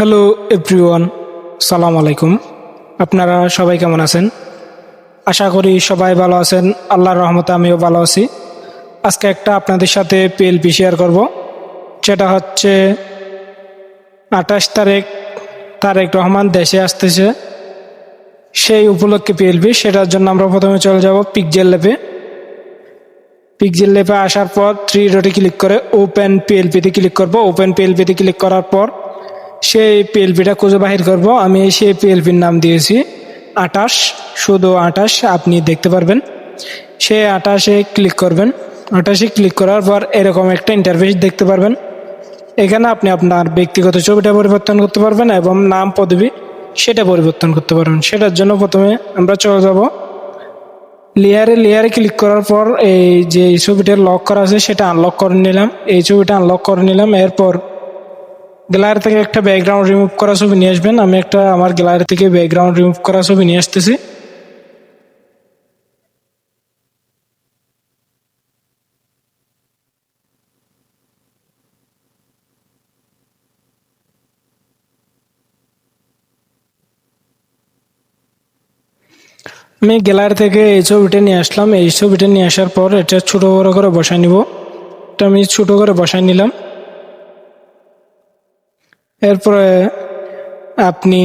Hello everyone, সালাম আলাইকুম। আপনারা সবাই কেমন আছেন? আশা করি সবাই ভালো আছেন। আল্লাহর রহমতে আমিও ভালো আছি। আজকে একটা আপনাদের সাথে পিএলপি শেয়ার করব। যেটা হচ্ছে আঠাশ তারিখ, তারেক রহমান দেশে আসতেছে। সেই উপলক্ষে পিএলপি, সেটার জন্য আমরা প্রথমে চলে যাব পিকজেল লেপে পিকজেল লেপে আসার পর থ্রি ডটে ক্লিক করে ওপেন পিএলপিতে ক্লিক করব। ওপেন পিএলপিতে ক্লিক করার পর সেই পিএলপিটা খুঁজে বাহির করব। আমি সেই পিএলপির নাম দিয়েছি। আটাশ শুধু আটাশ আপনি দেখতে পারবেন। সেই আটাশে ক্লিক করবেন। আটাশে ক্লিক করার পর এরকম একটা ইন্টারফেস দেখতে পারবেন। এখানে আপনি আপনার ব্যক্তিগত ছবিটা পরিবর্তন করতে পারবেন এবং নাম, পদবি সেটা পরিবর্তন করতে পারবেন। সেটার জন্য প্রথমে আমরা চলে যাব। লেয়ারে লেয়ারে ক্লিক করার পর এই যে ছবিটা লক করা আছে, সেটা আনলক করে নিলাম। এই ছবিটা আনলক করে নিলাম। এরপর গ্যালারি থেকে একটা ব্যাকগ্রাউন্ড রিমুভ করা ছবি নিয়ে আসবেন। আমি একটা আমার গ্যালারি থেকে ব্যাকগ্রাউন্ড রিমুভ করা ছবি নিয়ে আসতেছি। আমি গ্যালারি থেকে এই ছবিটা নিয়ে আসলাম। এই ছবিটা নিয়ে আসার পর এটা ছোট করে বসাই নিব। এটা আমি ছোট করে বসাই নিলাম। এরপরে আপনি,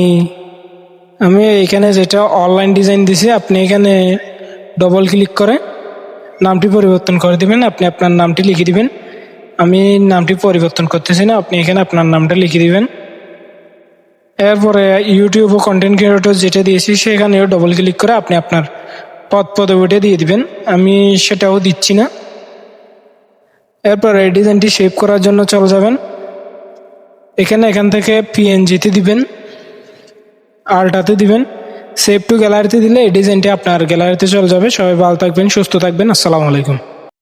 আমি এখানে যেটা অনলাইন ডিজাইন দিছি, আপনি এখানে ডবল ক্লিক করে নামটি পরিবর্তন করে দিবেন, আপনি আপনার নামটি লিখে দিবেন। আমি নামটি পরিবর্তন করতেছি না, আপনি এখানে আপনার নামটা লিখে দিবেন। এরপরে ইউটিউব ও কন্টেন্ট ক্রিয়েটর যেটা দিয়েছি, সেখানেও ডবল ক্লিক করে আপনি আপনার পদ পদবিটা দিয়ে দিবেন। আমি সেটাও দিচ্ছি না। এরপরে ডিজাইনটি সেভ করার জন্য চলে যাবেন। এখানে এখান থেকে পিএনজিতে দিবেন আলটাতে দিবেন সেভ টু গ্যালারিতে দিলে এই ডিজাইনটি আপনার গ্যালারিতে চলে যাবে। সবাই ভালো থাকবেন, সুস্থ থাকবেন। আসসালামু আলাইকুম।